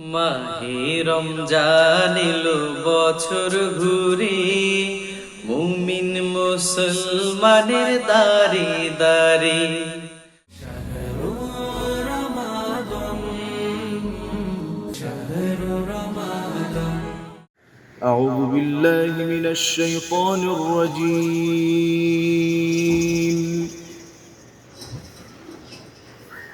মাহে রমজান এলো বছর ঘুরে মুমিন মুসলমানের দারে দারে أعوذ بالله من الشيطان الرجيم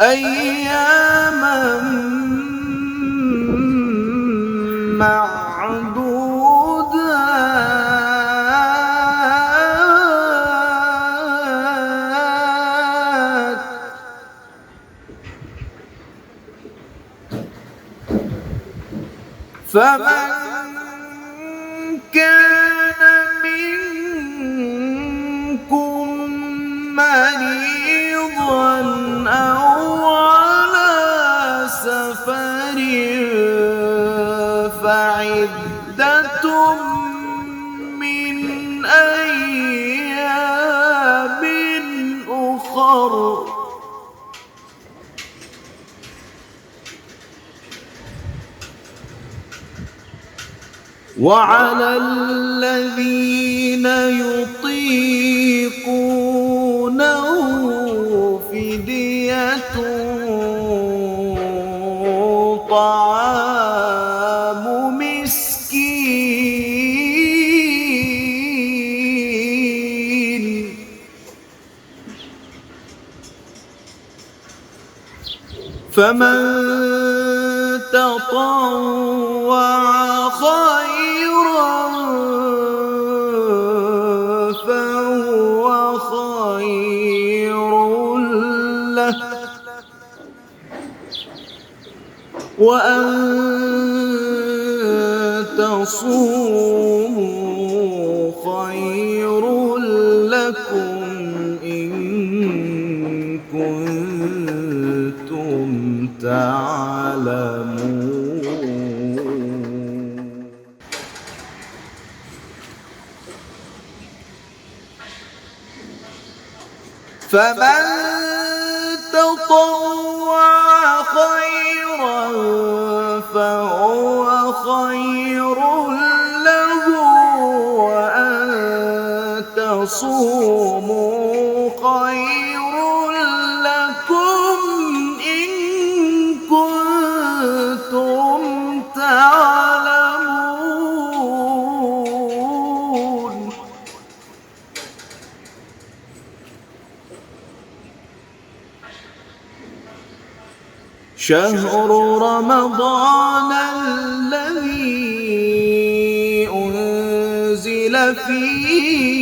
أياما معدودات. فمن وعلى الذين يطيقونه فدية طعام مسكين. فمن تطوع وأن تصوموا خير لكم إن كنتم تعلمون. فمن تصوموا خير لكم إن كنتم تعلمون. شهر رمضان الذي أنزل فيه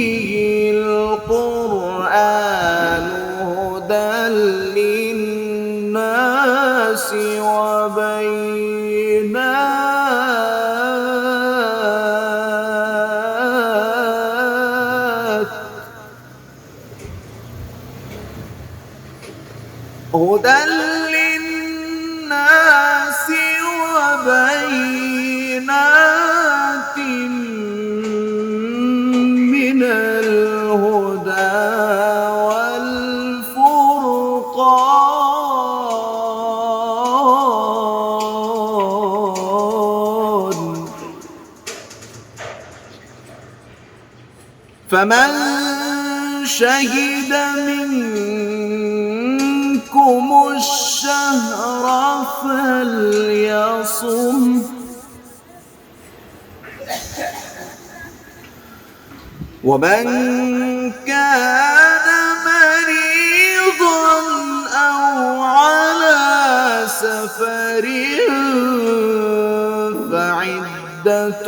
فمن شهد منكم الشهر فليصم. ومن كان مريضا أو على سفر فعدة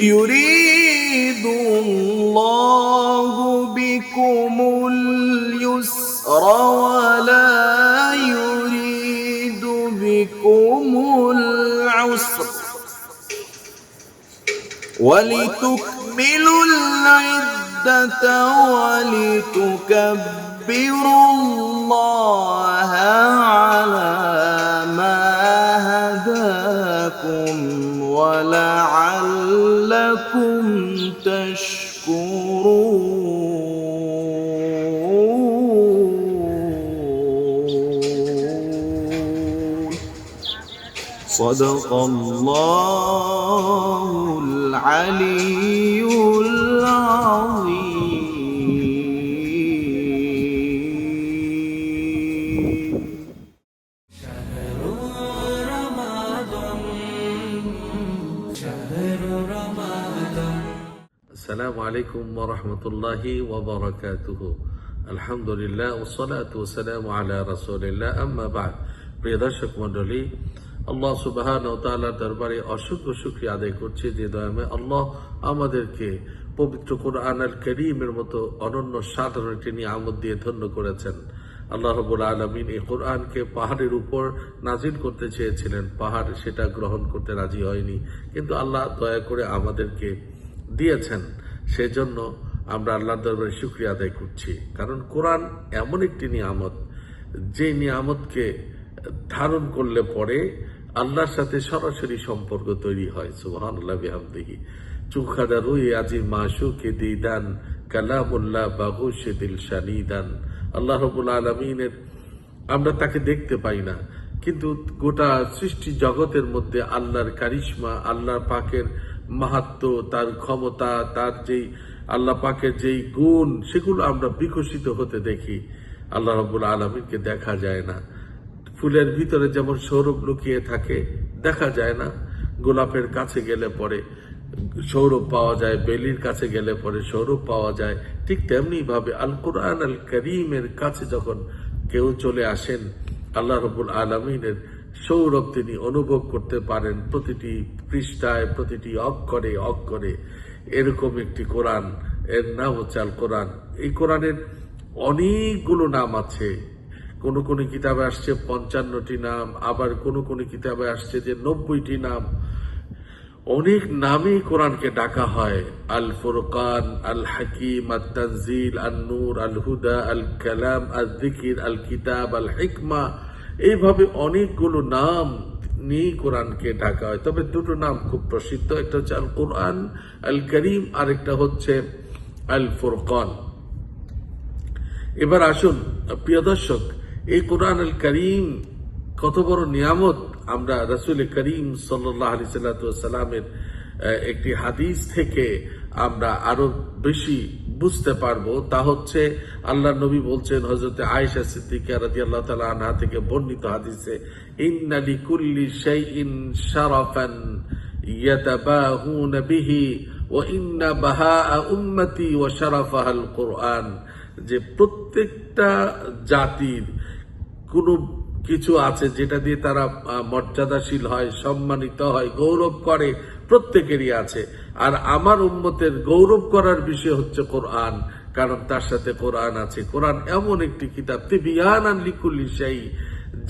يريد الله بكم اليسر ولا يريد بكم العسر ولتكملوا العدة ولتكبروا الله ولعلكم تشكرون. صدق الله العلي দরবারে অসংখ্য আদায় করছি। যে দয়ামে আল্লাহ আমাদেরকে পবিত্র কোরআন আল করিমের মতো অনন্য সাধারণ একটি নিয়ামত দিয়ে ধন্য করেছেন। আল্লাহ রবুল আলমিন এই কোরআনকে পাহাড়ের উপর নাজিল করতে চেয়েছিলেন। পাহাড় সেটা গ্রহণ করতে রাজি হয়নি। কিন্তু আল্লাহ দয়া করে আমাদেরকে দিয়েছেন। সেজন্য আমরা আল্লাহর দরবারে শুক্রিয়া আদায় করছি। কারণ কোরআন এমন একটি নিয়ামত, যে নিয়ামতকে ধারণ করলে পরে আল্লাহর সাথে সরাসরি সম্পর্ক তৈরি হয়। সুবহান আল্লাহ বিহামদিহি। চুখাদা রুই আজি মাসুকে দিদান, কালামুল্লাহ বাহুশে দিল শানিদান। আল্লাহ রবুল আলমিনের, আমরা তাকে দেখতে পাই না। কিন্তু গোটা সৃষ্টি জগতের মধ্যে আল্লাহর কারিশমা, আল্লাহর পাকের মাহাত্ম, তার ক্ষমতা, তার যেই আল্লাহ পাকের যেই গুণ, সেগুলো আমরা বিকশিত হতে দেখি। আল্লাহ রবুল আলমিনকে দেখা যায় না। ফুলের ভিতরে যেমন সৌরভ লুকিয়ে থাকে, দেখা যায় না। গোলাপের কাছে গেলে পরে সৌরভ পাওয়া যায়, বেলির কাছে গেলে পরে সৌরভ পাওয়া যায়। ঠিক তেমনি ভাবে আল কোরআন আল করিমের কাছে যখন কেউ চলে আসেন, আল্লাহ রবুল আলমিনের সৌরভ তিনি অনুভব করতে পারেন প্রতিটি পৃষ্ঠায়, প্রতিটি অক্ষরে অক্ষরে এরকম একটি কোরআন। এর নাম হচ্ছে আল কোরআন। এই কোরআনের অনেকগুলো নাম আছে। কোন কোন কিতাবে আসছে পঞ্চান্নটি নাম, আবার কোন কোন কিতাবে আসছে যে নব্বইটি নাম। অনেক নামে কোরআনকে ডাকা হয়। আল ফুরকান, আল হাকিম আল তানজিল আল নূর, আল হুদা, আল কালাম আল দিকির আল কিতাব, আল হিকমা। এইভাবে অনেকগুলো নাম নিয়ে কোরআনকে ডাকা হয়। তবে দুটো নাম খুব প্রসিদ্ধ, একটা হচ্ছে আল কোরআন আল করিম আর একটা হচ্ছে আল ফুরকান এবার আসুন, প্রিয় দর্শক, এই কোরআন আল করিম কত বড় নিয়ামত? আমরা রসুল করিম সাল্লাহ আলি সাল্লামের একটি হাদিস থেকে আমরা আরও বেশি বুঝতে পারব, তা হচ্ছে আল্লাহ নবী বলছেন হজরতে আয়েশা সিদ্দিকা রাজি আল্লাহ তালা আনহা থেকে বর্ণিত হাদিসে ইন্নালি কুল্লি শাইইন শারাফান ইয়াতাবাহুন বিহি ওয়া ইন্না বাহা উম্মতি ওয়া শারাফাহাল কোরআন যে প্রত্যেকটা জাতির কোনো কিছু আছে যেটা দিয়ে তারা মর্যাদাশীল হয়, সম্মানিত হয়, গৌরব করে, প্রত্যেকেরই আছে। আর আমার উম্মতের গৌরব করার বিষয় হচ্ছে কোরআন, কারণ তার সাথে কোরআন আছে। কোরআন এমন একটি কিতাব তিবিয়ান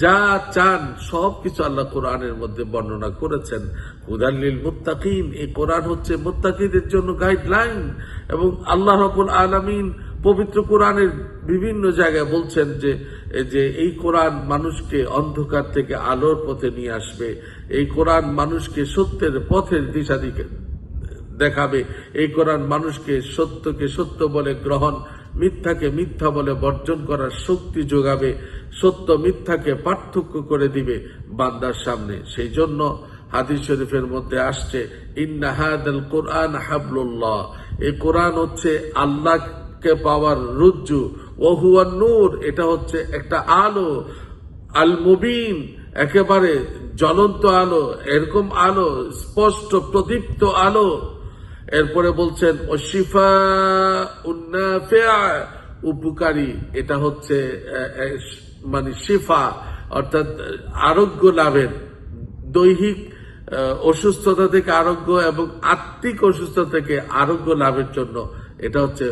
যা চান সব কিছু আল্লাহ কোরআনের মধ্যে বর্ণনা করেছেন। হুদাল্লিল মুত্তাকিন এই কোরআন হচ্ছে মুত্তাকিদের জন্য গাইডলাইন। এবং আল্লাহ রবুল আলমিন পবিত্র কোরআনের বিভিন্ন জায়গায় বলছেন যে যে এই কোরআন মানুষকে অন্ধকার থেকে আলোর পথে নিয়ে আসবে। এই কোরআন মানুষকে সত্যের পথের দিশা দিকে দেখাবে। এই কোরআন মানুষকে সত্যকে সত্য বলে গ্রহণ, মিথ্যাকে মিথ্যা বলে বর্জন করার শক্তি যোগাবে, সত্য মিথ্যাকে পার্থক্য করে দিবে বান্দার সামনে। সেই জন্য হাদিস শরীফের মধ্যে আসছে ইন্নাহাদাল কোরআন হাবলুল্লাহ। এই কোরআন হচ্ছে আল্লাহকে পাওয়ার রুজ্জু ওহুয়া নূর। এটা হচ্ছে একটা আলো আল মুবিন একেবারে জ্বলন্ত আলো, এরকম আলো, স্পষ্ট প্রদীপ্ত আলো। এরপরে বলছেন, ও শিফা উন্নাফিয়া উপকারী। এটা হচ্ছে মানে শিফা, অর্থাৎ আরোগ্য লাভের দৈহিক অসুস্থতা থেকে আরোগ্য এবং আত্মিক অসুস্থতা থেকে আরোগ্য লাভের জন্য। এটা হচ্ছে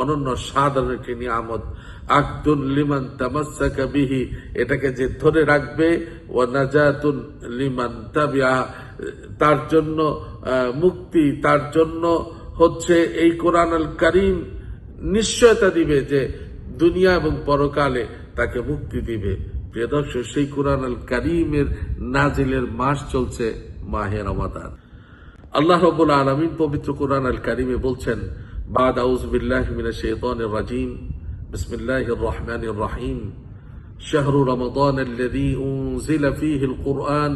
অনন্য সাধারণ একটি নিয়ামত। আকদুল লিমান তামাসাকা বিহি, এটাকে যে ধরে রাখবে ও নাজাতুন লিমান তাবিয়া তার জন্য আহ, মুক্তি তার জন্য হচ্ছে এই কোরআন আল করিম নিশ্চয়তা দিবে যে দুনিয়া এবং পরকালে তাকে মুক্তি দিবে প্রিয় দর্শক সেই কোরআন আল করিমের নাজিলের মাস চলছে মাহে রমাদান আল্লাহ রবুল আলমিন পবিত্র কোরআন আল কারিমে বলছেন বাদ আউজ বিল্লাহ মিনা শেতন রাজিম বিসমিল্লাহ রহমান রহিম شهر رمضان الذي أنزل فيه القرآن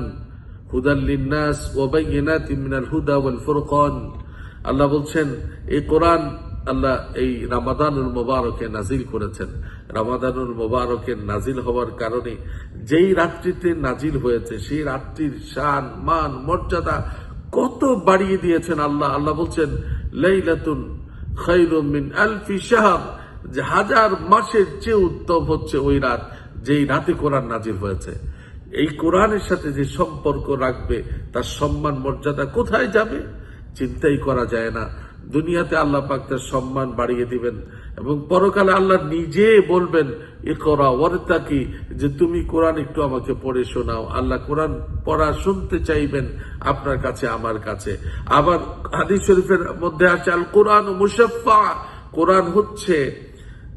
হুদা লিন্নাস ওবাইনা তিমিনাল হুদা ওয়াল আল্লাহ বলছেন, এই কোরআন আল্লাহ এই রামাদানুল মোবারকে নাজিল করেছেন। রামাদানুল মোবারকে নাজিল হওয়ার কারণে যেই রাত্রিতে নাজিল হয়েছে, সেই রাত্রির শান, মান, মর্যাদা কত বাড়িয়ে দিয়েছেন আল্লাহ। আল্লাহ বলছেন, লাইলাতুন খৈরুম মিন আলফি শাহাব যে হাজার মাসের চেয়ে উত্তম হচ্ছে ওই রাত, যেই রাতে কোরআন নাজিল হয়েছে। এই কোরআনের সাথে যে সম্পর্ক রাখবে, তার সম্মান, মর্যাদা কোথায় যাবে? চিন্তাই করা যায় না। দুনিয়াতে আল্লাহ পাক তার সম্মান বাড়িয়ে দিবেন এবং পরকালে আল্লাহ নিজে বলবেন এ করা ওরতা কি যে তুমি কোরআন একটু আমাকে পড়ে শোনাও। আল্লাহ কোরআন পড়া শুনতে চাইবেন, আপনার কাছে, আমার কাছে। আবার হাদিস শরীফের মধ্যে আছে আল কোরআন মুশাফা কোরআন হচ্ছে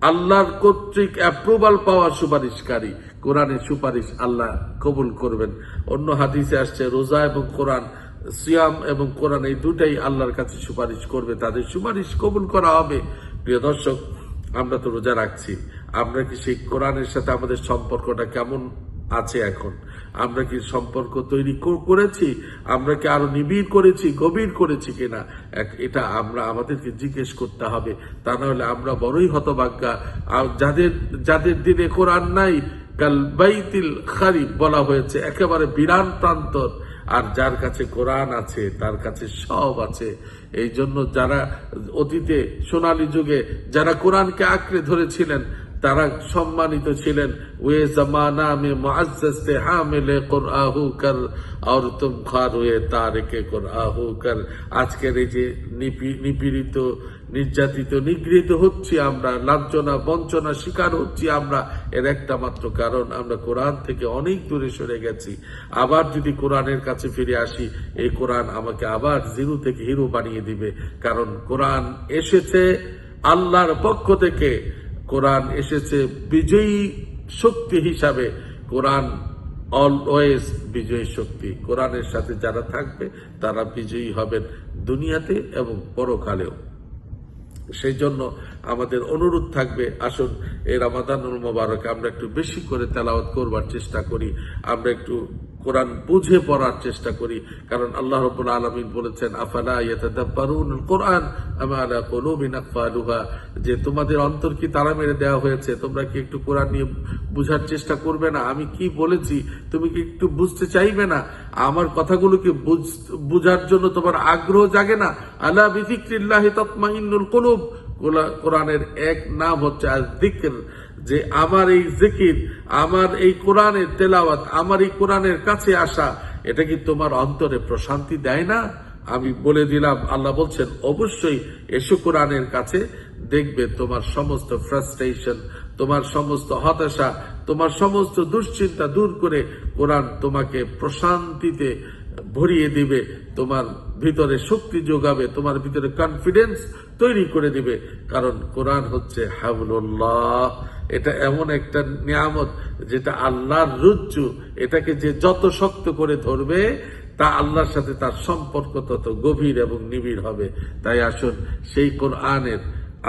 আল্লাহর কর্তৃক অ্যাপ্রুভাল পাওয়া সুপারিশকারী। কোরআনের সুপারিশ আল্লাহ কবুল করবেন। অন্য হাদিসে আসছে, রোজা এবং কোরআন, সিয়াম এবং কোরআন এই দুটাই আল্লাহর কাছে সুপারিশ করবে, তাদের সুপারিশ কবুল করা হবে। প্রিয় দর্শক, আমরা তো রোজা রাখছি। আমরা কি সেই কোরআনের সাথে আমাদের সম্পর্কটা কেমন আছে এখন? আমরা কি সম্পর্ক তৈরি কর- করেছি? আমরা কি আরও নিবিড় করেছি, গভীর করেছি কিনা? এটা আমরা আমাদেরকে জিজ্ঞেস করতে হবে। তা না হলে আমরা বড়ই হতভাগ্যা। আর যাদের যাদের দিনে কোরআন নাই কাল বাইতিল খারিফ বলা হয়েছে, একেবারে বিরান প্রান্তর। আর যার কাছে কোরআন আছে, তার কাছে সব আছে। এই জন্য যারা অতীতে সোনালী যুগে যারা কোরআনকে আঁকড়ে ধরেছিলেন, তারা সম্মানিত ছিলেন, ওয়ে জমানা মে মুআজ্জাজ হামিলে কুরআহু কর আর তুম খার হুয়ে তারিকে কুরআহু কর আজকের এই যে নিপি- নিপীড়িত নির্যাতিত, নিগৃহীত হচ্ছি আমরা, লাঞ্ছনা বঞ্চনা শিকার হচ্ছি আমরা। এর একটা মাত্র কারণ, আমরা কোরআন থেকে অনেক দূরে সরে গেছি। আবার যদি কোরআনের কাছে ফিরে আসি এই কোরআন আমাকে আবার জিরো থেকে হিরো বানিয়ে দিবে। কারণ কোরআন এসেছে আল্লাহর পক্ষ থেকে। কোরআন এসেছে বিজয়ী শক্তি হিসাবে। কোরআন অলওয়েজ বিজয়ী শক্তি। কোরআনের সাথে যারা থাকবে, তারা বিজয়ী হবেন দুনিয়াতে এবং পরকালেও। সেই জন্য আমাদের অনুরোধ থাকবে, আসুন এই রামাদানুল মোবারক আমরা একটু বেশি করে তেলাওয়াত করবার চেষ্টা করি। আমরা একটু কোরআন বুঝে পড়ার চেষ্টা করি। কারণ আল্লাহ রবুল আলমিন বলেছেন, আফালা ইয়াতাদাব্বারুন কোরআন আমা আলা কুলুবিন আকফালুহা? যে তোমাদের অন্তর কি তারা মেরে দেওয়া হয়েছে? তোমরা কি একটু কোরআন নিয়ে বুঝার চেষ্টা করবে না? আমি কি বলেছি? তুমি কি একটু বুঝতে চাইবে না? আমার কথাগুলোকে বুঝ- বুঝার জন্য তোমার আগ্রহ জাগে না? আলা বিফিক্রিল্লাহি তৎমাইন্নুল কুলুব? কোলা- কোরআনের এক নাম হচ্ছে আর দিকর যে আমার এই জিকির, আমার এই কোরআনের তেলাওয়াত, আমার এই কোরআনের কাছে আসা, এটা কি তোমার অন্তরে প্রশান্তি দেয় না? আমি বলে দিলাম, আল্লাহ বলছেন, অবশ্যই এসো কোরআনের কাছে, দেখবে তোমার সমস্ত ফ্রাস্ট্রেশন তোমার সমস্ত হতাশা, তোমার সমস্ত দুশ্চিন্তা দূর করে কোরআন তোমাকে প্রশান্তিতে ভরিয়ে দিবে, তোমার ভিতরে শক্তি যোগাবে, তোমার ভিতরে কনফিডেন্স তৈরি করে দিবে। কারণ কোরআন হচ্ছে হাবুল্লাহ এটা এমন একটা নিয়ামত যেটা আল্লাহর রুজ্জু, এটাকে যে যত শক্ত করে ধরবে, তা আল্লাহর সাথে তার সম্পর্ক তত গভীর এবং নিবিড় হবে। তাই আসুন, সেই কোরআনের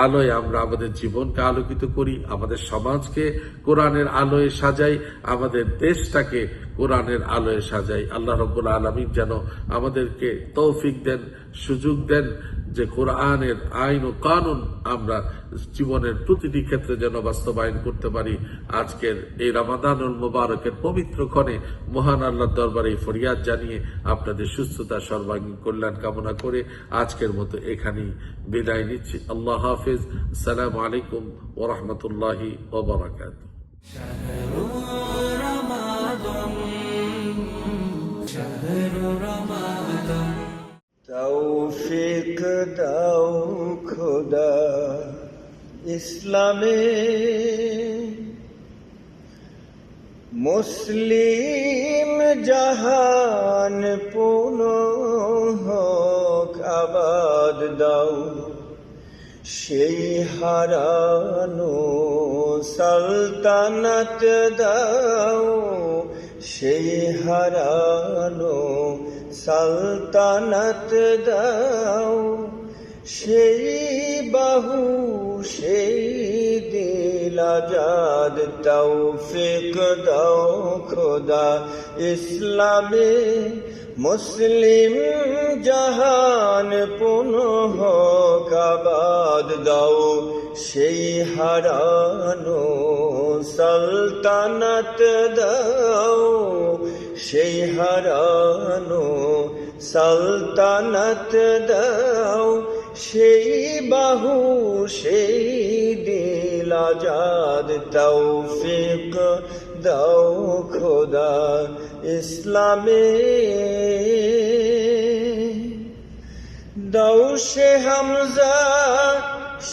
আলোয় আমরা আমাদের জীবনকে আলোকিত করি, আমাদের সমাজকে কোরআনের আলোয় সাজাই, আমাদের দেশটাকে কোরআনের আলোয় সাজাই। আল্লাহ রব্বুল আলমিন যেন আমাদেরকে তৌফিক দেন, সুযোগ দেন যে কোরআনের আইন ও কানুন আমরা জীবনের প্রতিটি ক্ষেত্রে যেন বাস্তবায়ন করতে পারি। আজকের এই রামাদানুল মুবারকের পবিত্র ক্ষণে মহান আল্লাহর দরবারে ফরিয়াদ জানিয়ে আপনাদের সুস্থতা, সর্বাঙ্গীন কল্যাণ কামনা করে আজকের মতো এখানেই বিদায় নিচ্ছি। আল্লাহ হাফিজ। সালাম আলাইকুম ওরহমতুল্লাহি ওবরাকাত তৌফিক দাও খোদা ইসলামে। মুসলিম জাহান পুন আবাদ দাও। সেই হারানো সালতানাত দাও। সেই হারানো সালতানাত দাও, সেই বাহু, সেই দিল আজাদ তৌফিক দাও খোদা ইসলামে মুসলিম জাহান পুনঃ কাবাদ দাও, সেই হারানো সালতানাত দাও। সেই হারানো সালতানাত দাও, সেই বাহু, সেই দিল আজাদ তৌফিক দাও খোদা ইসলামে। দাও সে হামজা,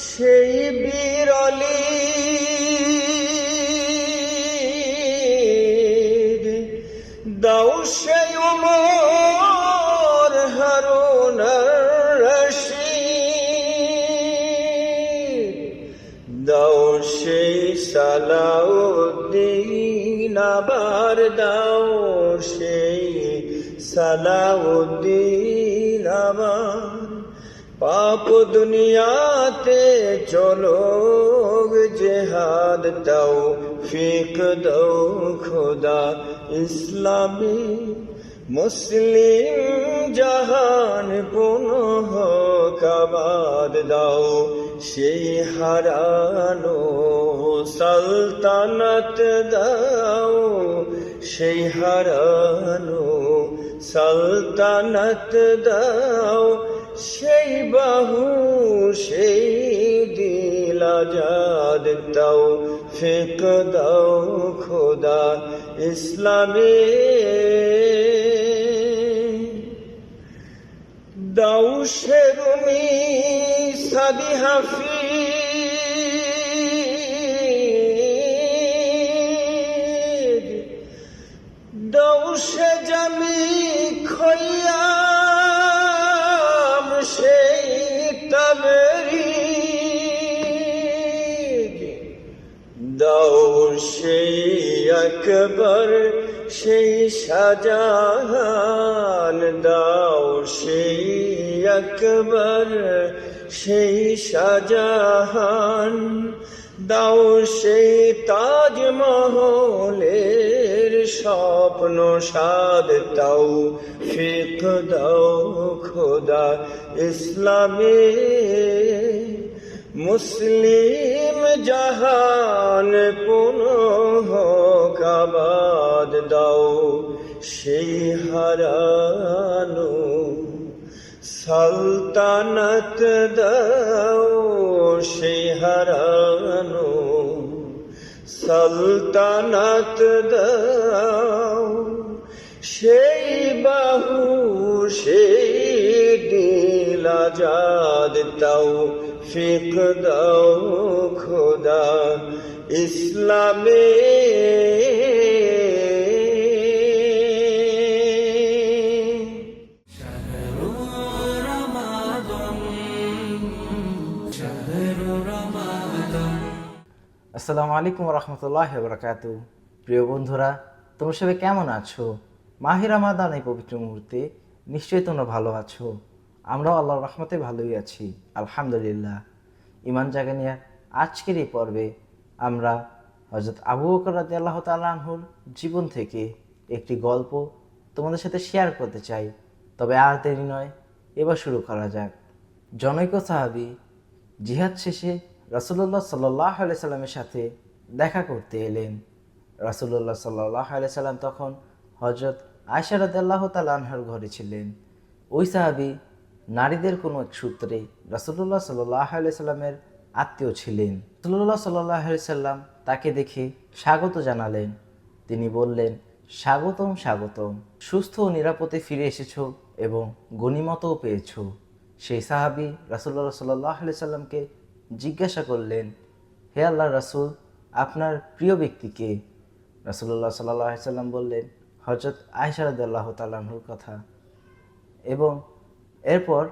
সেই বিরলি আবার দাও সেই সালাউদ্দিন আমার। পাপ দুনিয়াতে চলো জেহাদ দাও ফিক দাও খোদা ইসলামী। মুসলিম জাহান পুনঃ কাবাদ দাও, সেই হারানো সালতানাত দাও, সেই হারানো সালতানাত দাও, সেই বাহু সেই দিল আজাদ দাও, ফেক দাও খোদা ইসলামে দাও সে রুমি সাদি হাফিজ। দাও সে জামি খয়াম সেই তবরি দাও সেই আকবর সেই শাহজাহান। দাও আকবর সেই শাহজাহান, দাও সেই তাজমহলের স্বপ্ন সাদ দাও ফিক দাও খোদা ইসলামে। মুসলিম জাহান পুনঃ কাবাদ দাও, সেই হারানো সালতানাত দাও সেই হারানো। সালতানাত দাও সেই বাহু, সেই দিল আজাদ দাও ফিক দাও খোদা। ইসলামে আসসালামু আলাইকুম রহমতুল্লাহ বরকাত প্রিয় বন্ধুরা, তোমরা সবাই কেমন আছো? মাহির রামাদান এই পবিত্র মুহূর্তে নিশ্চয়ই তোমরা ভালো আছো। আমরাও আল্লাহর রহমতে ভালোই আছি, আলহামদুলিল্লাহ। ইমান জাগা নিয়ে আজকের এই পর্বে আমরা হজরত আবু বকর রাজি আল্লাহ তালাহুর জীবন থেকে একটি গল্প তোমাদের সাথে শেয়ার করতে চাই। তবে আর দেরি নয়, এবার শুরু করা যাক। জনৈক সাহাবি জিহাদ শেষে রাসুল্লাহ সাল্লাহ আলি সাল্লামের সাথে দেখা করতে এলেন। রাসুল্লাহ সাল্লাহ আলি সাল্লাম তখন হজরত আয়সারদ আল্লাহ তালানহার ঘরে ছিলেন। ওই সাহাবি নারীদের কোনো এক সূত্রে রাসুল্লাহ সাল্লাহ আলি সাল্লামের আত্মীয় ছিলেন। রাসুল্লাহ সাল্লাহ আলি সাল্লাম তাকে দেখে স্বাগত জানালেন। তিনি বললেন, স্বাগতম স্বাগতম। সুস্থ ও নিরাপদে ফিরে এসেছ এবং গণিমতও পেয়েছ। সেই সাহাবি রাসুল্লাহ সাল্লাহ আলি সাল্লামকে জিজ্ঞাসা করলেন, হে আল্লাহ রাসূল, আপনার প্রিয় ব্যক্তিকে রাসুল্লাহ সাল্লাহ সাল্লাম বললেন হজরত আয়সারদ আল্লাহ তাল্লাহুর কথা। এবং এরপর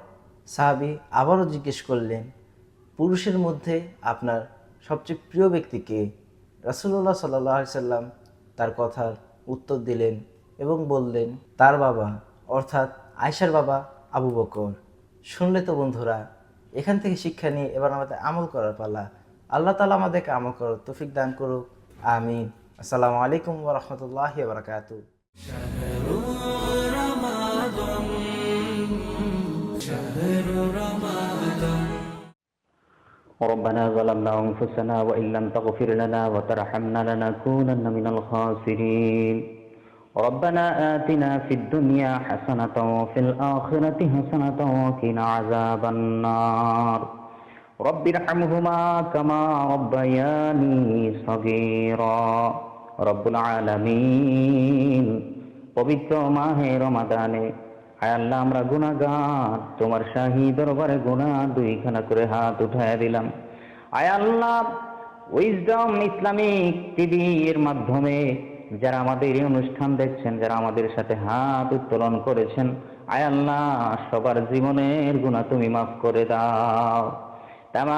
সাহাবি আবারও জিজ্ঞেস করলেন, পুরুষের মধ্যে আপনার সবচেয়ে প্রিয় ব্যক্তিকে রাসুল্লাহ সাল্লাহ সাল্লাম তার কথার উত্তর দিলেন এবং বললেন, তার বাবা, অর্থাৎ আয়সার বাবা আবু বকর। শুনলে তো বন্ধুরা এখান থেকে শিক্ষা নিয়ে এবার আমাদের আমল করার পালা আল্লাহ তালা আমাদেরকে আমল করার তৌফিক দান করুক আমিন আসসালামু আলাইকুম ওরহমতুল্লাহ বারকাতু ربنا ظلمنا أنفسنا وإن لم تغفر لنا وترحمنا لنكونن من الخاسرين ربنا آتنا في الدنيا حسنة وفي الآخرة حسنة وقنا عذاب النار رب ارحمهما كما ربياني صغيرا رب العالمين পবিত্র মাহে রমাদানে আয় আল্লাহ আমরা গুনাহগার তোমার শাহী দরবারে গুনাহ দুইখানা করে হাত উঠায় দিলাম আয় আল্লাহ উইজডম ইসলামিক টিভি এর মাধ্যমে যারা আমাদের এই অনুষ্ঠান দেখছেন, যারা আমাদের সাথে হাত উত্তোলন করেছেন, আয় আল্লাহ, সবার জীবনের গুনাহ তুমি মাফ করে দাও। তাম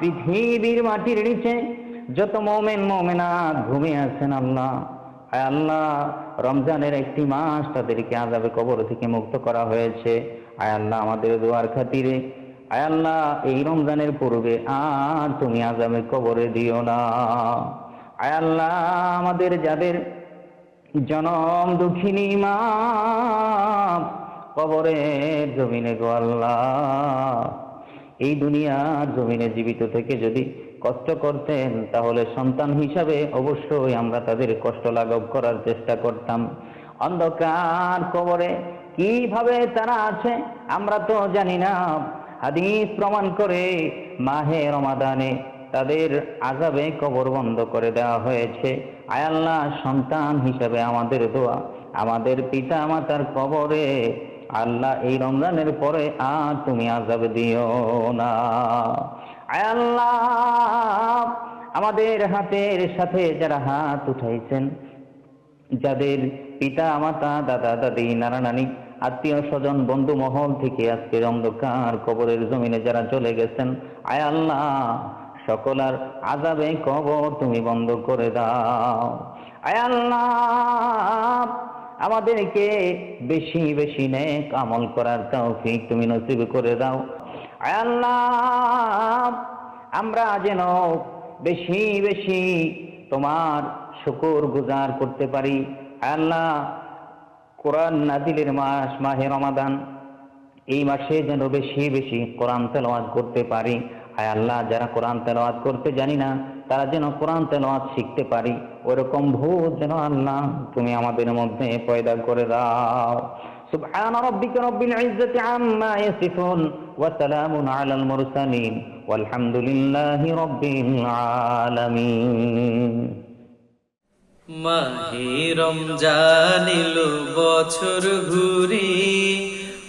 পৃথিবীর মাটির নিচে যত মোমেন, মোমেনাত ঘুমিয়ে আছেন আল্লাহ, আয় আল্লাহ, রমজানের একটি মাস তাদেরকে আজাবে কবর থেকে মুক্ত করা হয়েছে। আয় আল্লাহ, আমাদের দোয়ার খাতিরে, আয় আল্লাহ, এই রমজানের পূর্বে আর তুমি আজাবে কবরে দিও না। আল্লাহ, আমাদের যাদের জনম দুঃখিনী মা, কবরের জমিনে গো আল্লাহ। এই দুনিয়ার জমিনে জীবিত থেকে যদি কষ্ট করতেন, তাহলে সন্তান হিসাবে অবশ্যই আমরা তাদের কষ্ট লাঘব করার চেষ্টা করতাম। অন্ধকার কবরে কীভাবে তারা আছে, আমরা তো জানি না। হাদিস প্রমাণ করে মাহে রমাদানে তাদের আজাবে কবর বন্ধ করে দেওয়া হয়েছে। আয়াল্লাহ সন্তান হিসাবে আমাদের দোয়া। আমাদের পিতা মাতার কবরে আল্লাহ এই রমজানের পরে আর তুমি আজাব দিও না। আয় আল্লাহ, আমাদের হাতের সাথে যারা হাত উঠাইছেন, যাদের পিতা মাতা দাদা, দাদি নানা নানি আত্মীয় স্বজন, বন্ধু মহল থেকে আজকের অন্ধকার কবরের জমিনে যারা চলে গেছেন, আয় আল্লাহ সকল আর আজাবে কবর তুমি বন্ধ করে দাও। আল্লাহ, আমাদেরকে বেশি বেশি নেক আমল করার তৌফিক তুমি নসিব করে দাও। আল্লাহ, আমরা যেন বেশি বেশি তোমার শুকর গুজার করতে পারি। আল্লাহ, কোরআন নাজিলের মাস, মাহে রমাদান, এই মাসে যেন বেশি বেশি কোরআন তেলাওয়াত করতে পারি। আয় আল্লাহ যারা কোরআন তেলাওয়াত করতে জানি না তারা যেন কোরআন তেলাওয়াত শিখতে পারি ওরকম ভূত যেন আল্লাহ তুমি আমাদের মধ্যে পয়দা করে দাও سبحان ربك رب العزة عما يصفون وسلام على المرسلين والحمد لله رب العالمين মাহে রমজান এলো বছর ঘুরে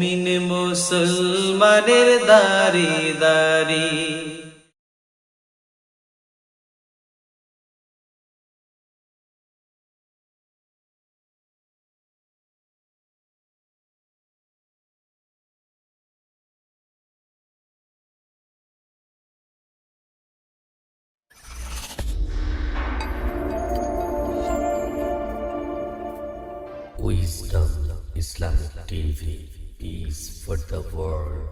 মুমিন মুসলমানের দারি দারি Wisdom Islamic TV. Peace for the world.